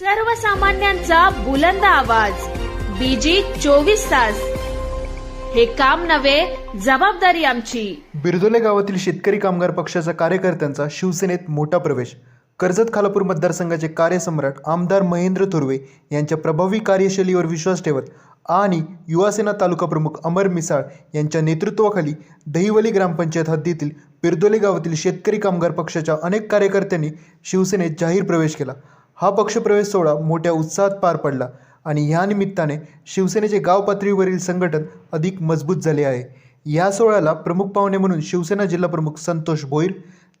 सर्वसामान्यांचा बुलंद आवाज. बीजी चोवीस तास. हे काम नव्हे जबाबदारी आमची. बिरदोले गावातील शेतकरी कामगार पक्षाच्या कार्यकर्त्यांचा शिवसेनेत मोठा प्रवेश. कर्जत खालापूर मतदारसंघाचे कार्यसम्राट आमदार महेंद्र थोरवे यांच्या प्रभावी कार्यशैलीवर विश्वास ठेवत आणि युवासेना तालुका प्रमुख अमर मिसाळ यांच्या नेतृत्वाखाली दहिवली ग्रामपंचायत हद्दीतील बिरदोले गावातील शेतकरी कामगार पक्षाच्या अनेक कार्यकर्त्यांनी शिवसेनेत जाहीर प्रवेश केला. हा पक्षप्रवेश सोहळा मोठ्या उत्साहात पार पडला आणि ह्या निमित्ताने शिवसेनेचे गाव पातळीवरील संघटन अधिक मजबूत झाले आहे. या सोहळ्याला प्रमुख पाहुणे म्हणून शिवसेना जिल्हा प्रमुख संतोष भोईर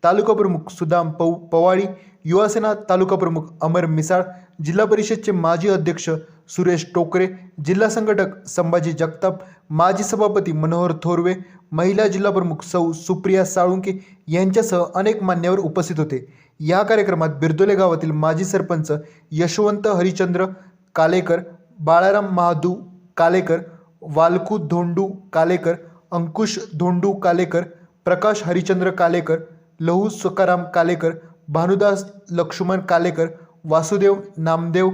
तालुका प्रमुख सुदाम पौ पवाळी युवासेना तालुका प्रमुख अमर मिसाळ जिल्हा परिषदचे माजी अध्यक्ष सुरेश टोकरे जिल्हा संघटक संभाजी जगताप माजी सभापती मनोहर थोरवे महिला जिल्हा प्रमुख सौ सुप्रिया साळुंके यांच्यासह अनेक मान्यवर उपस्थित होते. या कार्यक्रमात बिरदोले गावातील माजी सरपंच यशवंत हरिचंद्र कालेकर बाळाराम महादू कालेकर वालकू धोंडू कालेकर अंकुश धोंडू कालेकर प्रकाश हरिचंद्र कालेकर लहू सुकाराम कालेकर भानुदास लक्ष्मण कालेकर वासुदेव नामदेव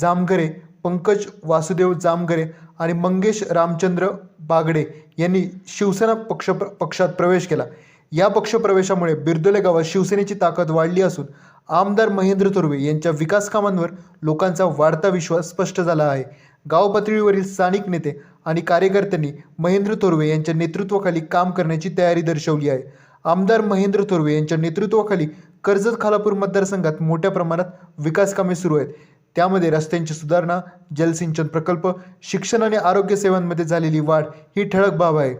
जामघरे पंकज वासुदेव जामघरे आणि मंगेश रामचंद्र बागडे यांनी शिवसेना पक्ष पक्षात प्रवेश केला. या पक्षप्रवेशामुळे बिरदोले गावात शिवसेनेची ताकद वाढली असून आमदार महेंद्र थोरवे यांच्या विकास कामांवर लोकांचा वाढता विश्वास स्पष्ट झाला आहे. गाव पातळीवरील स्थानिक नेते आणि कार्यकर्त्यांनी महेंद्र थोरवे यांच्या नेतृत्वाखाली काम करण्याची तयारी दर्शवली आहे. आमदार महेंद्र थोरवे यांच्या नेतृत्वाखाली कर्जत खालापूर मतदारसंघात मोठ्या प्रमाणात विकास कामे सुरू आहेत. त्यामध्ये रस्त्यांची सुधारणा जलसिंचन प्रकल्प शिक्षण आणि आरोग्य सेवांमध्ये झालेली वाढ ही ठळक बाब आहे.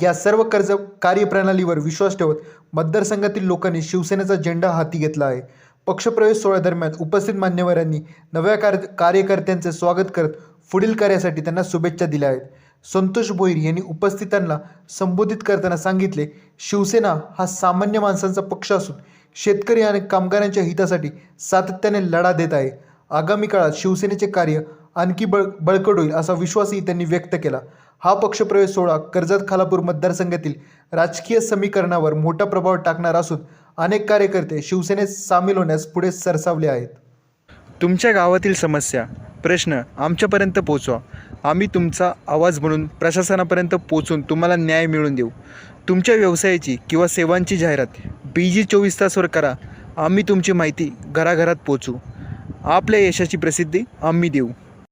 या सर्व कर्ज कार्यप्रणालीवर विश्वास ठेवत मतदारसंघातील लोकांनी शिवसेनेचा झेंडा हाती घेतला आहे. पक्षप्रवेश सोहळ्यादरम्यान उपस्थित मान्यवरांनी नव्या कार्य कार्यकर्त्यांचे स्वागत करत पुढील कार्यासाठी त्यांना शुभेच्छा दिल्या आहेत. संतोष भोईर यांनी उपस्थितांना संबोधित करताना सांगितले शिवसेना हा सामान्य माणसांचा पक्ष असून शेतकरी आणि कामगारांच्या हितासाठी सातत्याने लढा देत आहे. आगामी काळात शिवसेनेचे कार्य आणखी बळ बळकट होईल असा विश्वासही त्यांनी व्यक्त केला. हा पक्षप्रवेश सोहळा कर्जत खालापूर मतदारसंघातील राजकीय समीकरणावर मोठा प्रभाव टाकणार असून अनेक कार्यकर्ते शिवसेनेत सामील होण्यास पुढे सरसावले आहेत. तुमच्या गावातील समस्या प्रश्न आमच्यापर्यंत पोचवा. आम्ही तुमचा आवाज म्हणून प्रशासनापर्यंत पोचून तुम्हाला न्याय मिळवून देऊ. तुमच्या व्यवसायाची किंवा सेवांची जाहिरात बी जी चोवीस तासवर करा. आम्ही तुमची माहिती घराघरात पोचू आपल्या यशाची प्रसिद्धी आम्ही देऊ.